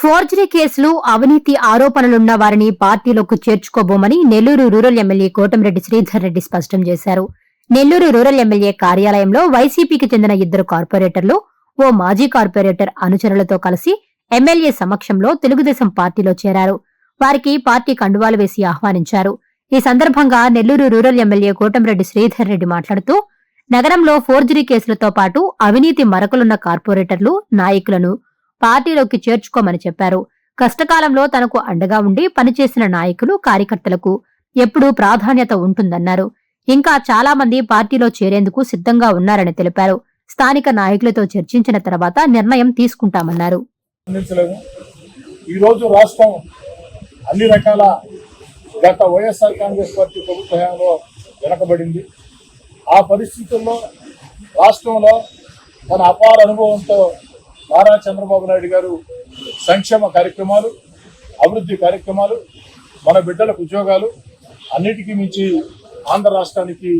Forgery కేసులు అవినీతి ఆరోపణలున్న వారిని పార్టీలోకి చేర్చుకోబోమని నెల్లూరు రూరల్ ఎమ్మెల్యే కోటమిరెడ్డి శ్రీధర్ రెడ్డి స్పష్టం చేశారు. నెల్లూరు రూరల్ ఎమ్మెల్యే కార్యాలయంలో వైసీపీకి చెందిన ఇద్దరు కార్పొరేటర్లు ఓ మాజీ కార్పొరేటర్ అనుచరులతో కలిసి ఎమ్మెల్యే సమక్షంలో తెలుగుదేశం పార్టీలో చేరారు. వారికి పార్టీ కండువాలు వేసి ఆహ్వానించారు. ఈ సందర్భంగా నెల్లూరు రూరల్ ఎమ్మెల్యే కోటమిరెడ్డి శ్రీధర్ రెడ్డి మాట్లాడుతూ నగరంలో ఫోర్జరీ కేసులతో పాటు అవినీతి మరకలున్న కార్పొరేటర్లు నాయకులను పార్టీలోకి చేర్చుకోమని చెప్పారు. కష్టకాలంలో తనకు అండగా ఉండి పనిచేసిన నాయకులు కార్యకర్తలకు ఎప్పుడూ ప్రాధాన్యత ఉంటుందన్నారు. ఇంకా చాలా మంది పార్టీలో చేరేందుకు సిద్ధంగా ఉన్నారని తెలిపారు. స్థానిక నాయకులతో చర్చించిన తర్వాత నిర్ణయం తీసుకుంటామన్నారు. ఈరోజు రాష్ట్రం అన్ని రకాల గత వైఎస్ఆర్ కాంగ్రెస్ పార్టీ ప్రభుత్వ హయాంలో వెనకబడింది. ఆ పరిస్థితుల్లో రాష్ట్రంలో తన అపార అనుభవంతో నారా చంద్రబాబు నాయుడు గారు సంక్షేమ కార్యక్రమాలు అభివృద్ధి కార్యక్రమాలు మన బిడ్డలకు ఉద్యోగాలు అన్నిటికీ మించి ఆంధ్ర రాష్ట్రానికి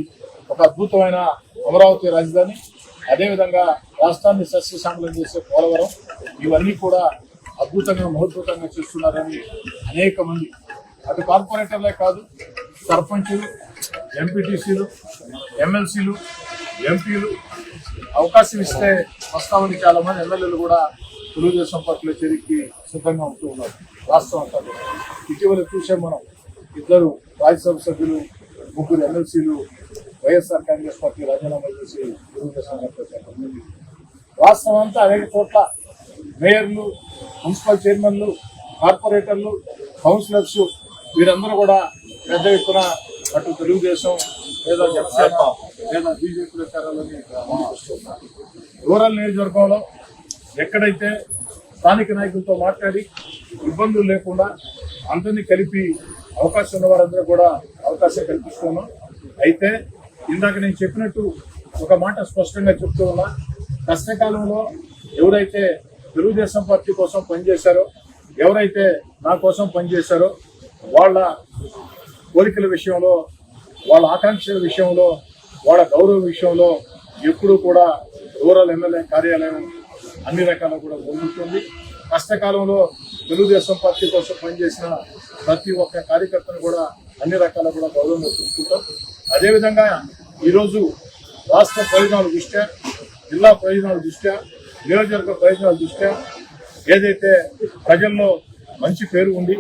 ఒక అద్భుతమైన అమరావతి రాజధాని అదేవిధంగా రాష్ట్రాన్ని సస్యశ్యామలం చేసే పోలవరం ఇవన్నీ కూడా అద్భుతంగా మహోద్భుతంగా చేస్తున్నారని అనేక మంది అటు కార్పొరేటర్లే కాదు సర్పంచులు ఎంపీటీసీలు ఎమ్మెల్సీలు ఎంపీలు అవకాశం ఇస్తే వస్తామని చాలా మంది ఎమ్మెల్యేలు కూడా తెలుగుదేశం పార్టీలో చేరికి సిద్ధంగా ఉంటూ ఉన్నారు. రాష్ట్రం అంతా ఇటీవల చూసే మనం ఇద్దరు రాజ్యసభ సభ్యులు ముగ్గురు ఎమ్మెల్సీలు వైఎస్ఆర్ కాంగ్రెస్ పార్టీ రాజీనామా చేసి తెలుగుదేశం రాష్ట్రం అంతా అనేక చోట్ల మేయర్లు మున్సిపల్ చైర్మన్లు కార్పొరేటర్లు కౌన్సిలర్స్ వీరందరూ కూడా పెద్ద ఎత్తున అటు తెలుగుదేశం లేదా జనసేన లేదా బీజేపీ ప్రచారాలని రూరల్ నియోజకవర్గంలో ఎక్కడైతే స్థానిక నాయకులతో మాట్లాడి ఇబ్బందులు లేకుండా అందరినీ కలిపి అవకాశం ఉన్న వారందరూ కూడా అవకాశం కల్పిస్తున్నాం. అయితే ఇందాక నేను చెప్పినట్టు ఒక మాట స్పష్టంగా చెప్తూ ఉన్నా కష్టకాలంలో ఎవరైతే తెలుగుదేశం పార్టీ కోసం పనిచేశారో ఎవరైతే నా కోసం పనిచేశారో వాళ్ళ కోరికల విషయంలో వాళ్ళ ఆకాంక్షల విషయంలో వాళ్ళ గౌరవం విషయంలో ఎప్పుడూ కూడా రూరల్ ఎమ్మెల్యే కార్యాలయం అన్ని రకాల కూడా పొందుతుంది కష్టకాలంలో తెలుగుదేశం పార్టీ కోసం పనిచేసిన ప్రతి ఒక్క కార్యకర్తను కూడా అన్ని రకాల కూడా గౌరవం చూసుకుంటాం. అదేవిధంగా ఈరోజు రాష్ట్ర ప్రయోజనాల దృష్ట్యా జిల్లా ప్రయోజనాల దృష్ట్యా నియోజకవర్గ ప్రయోజనాల దృష్ట్యా ఏదైతే ప్రజల్లో మంచి పేరు ఉంది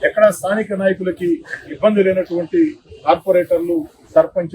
ఎక్కడ స్థానిక నాయకులకి ఇబ్బంది లేనటువంటి కార్పొరేటర్లు సర్పంచ్